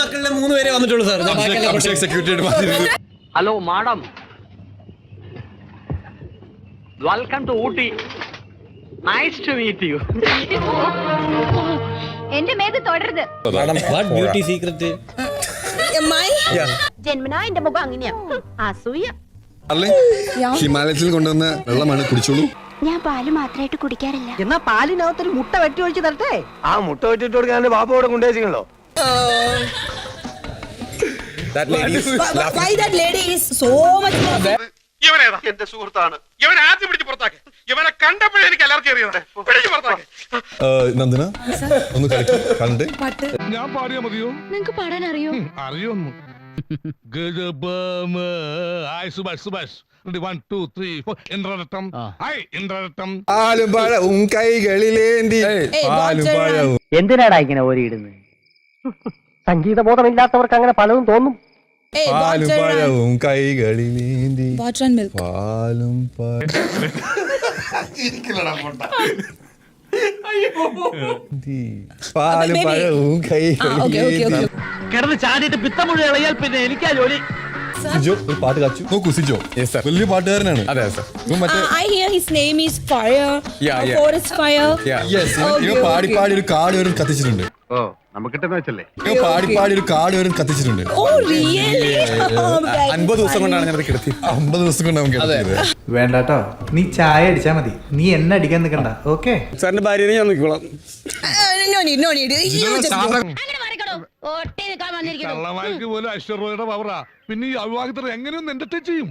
മക്കളുടെ മൂന്ന് പേരെ വന്നിട്ടുള്ളൂ sir. Hello madam. Welcome to Ooty. Nice to meet you എന്റെ മേത് തുടരുത്. വാട്ട് ബ്യൂട്ടി സീക്രട്ട് ജന്മനാ എന്റെ മുഖം അങ്ങനെയാ. അസൂയ. ഹിമാലയത്തിൽ കൊണ്ടുവന്ന വെള്ളമാണ് കുടിച്ചോളൂ. ഞാൻ പാൽ മാത്രമായിട്ട് കുടിക്കാറില്ല. എന്നാ പാലിനകത്തൊരു മുട്ട വെട്ടി ഒഴിച്ച് തരട്ടെ? ആ മുട്ട വെട്ടിട്ട് കൊടുക്കാൻ ബാബു അവിടെ കൊണ്ടുവച്ചിട്ടുണ്ടോ why that lady is so much ഇവനേതാ? എന്റെ സുഹൃത്താണ്. ഇവൻ ആദ്യം പിടിച്ച് പുറത്താക്കി. ഇവനെ കണ്ടപ്പോഴേ എനിക്ക് അലർജി അറിയുന്നത്. പിടിച്ച് പുറത്താക്കി. നന്ദന ഒന്ന് കണ്ട്. ഞാൻ പാടിയാ മതിയോ? നിങ്ങക്ക് പാടാൻ അറിയോ? അറിയൊന്നു. Subhash Subhash. One two three four പാലും പഴവും കൈകളിലേന്തി. പാലും പഴവും. എന്തിനാടാ ഇങ്ങനെ ഓരിയിടുന്നത്? സംഗീത ബോധമില്ലാത്തവർക്ക് അങ്ങനെ പലതും തോന്നും. പാലും പഴവും കൈകളിലേന്തി. പാലും പാലും. പഴവും ആ ഓക്കെ ഓക്കെ കൈകളിലേന്തി. ഓക്കെ കിടന്ന് ചാടിയിട്ട് പിത്തം മുഴുവൻ ഇളയാൽ പിന്നെ എനിക്കാ ജോലി സിജോ ഒരു പാട്ട് കാച്ചു. നോക്കൂ സിജോ. വലിയ പാട്ടുകാരനാണ്. അതെ സർ ഇവൻ മറ്റേ I hear his name is Fire. Yeah, uh, yeah. Forest Fire. Yes ഇവൻ Okay, പാടി പാടി ഒരു കാട് വരും കത്തിച്ചിട്ടുണ്ട്. ഓ നമുക്കിട്ടെന്ന് വെച്ചല്ലേ? ഇവൻ പാടി പാടി ഒരു കാട് വരും കത്തിച്ചിട്ടുണ്ട്. Oh? Oh, very അൻപത് ദിവസം കൊണ്ടാണ് ഞാനത് കിടത്തി അമ്പത് ദിവസം കൊണ്ടാണ് വേണ്ടാട്ടോ. നീ ചായ അടിച്ചാ മതി. നീ എന്നെ അടിക്കാൻ നിൽക്കണ്ട ഓക്കെ സാറിന്റെ ഭാര്യനെ ഞാൻ നോക്കിക്കോളാം. കള്ളമാർക്ക് പോലും ഐശ്വര്യയുടെ പവറാ പിന്നെ ഈ അവിവാഹിതർ എങ്ങനെയൊന്നും എന്റർടൈൻ ചെയ്യും?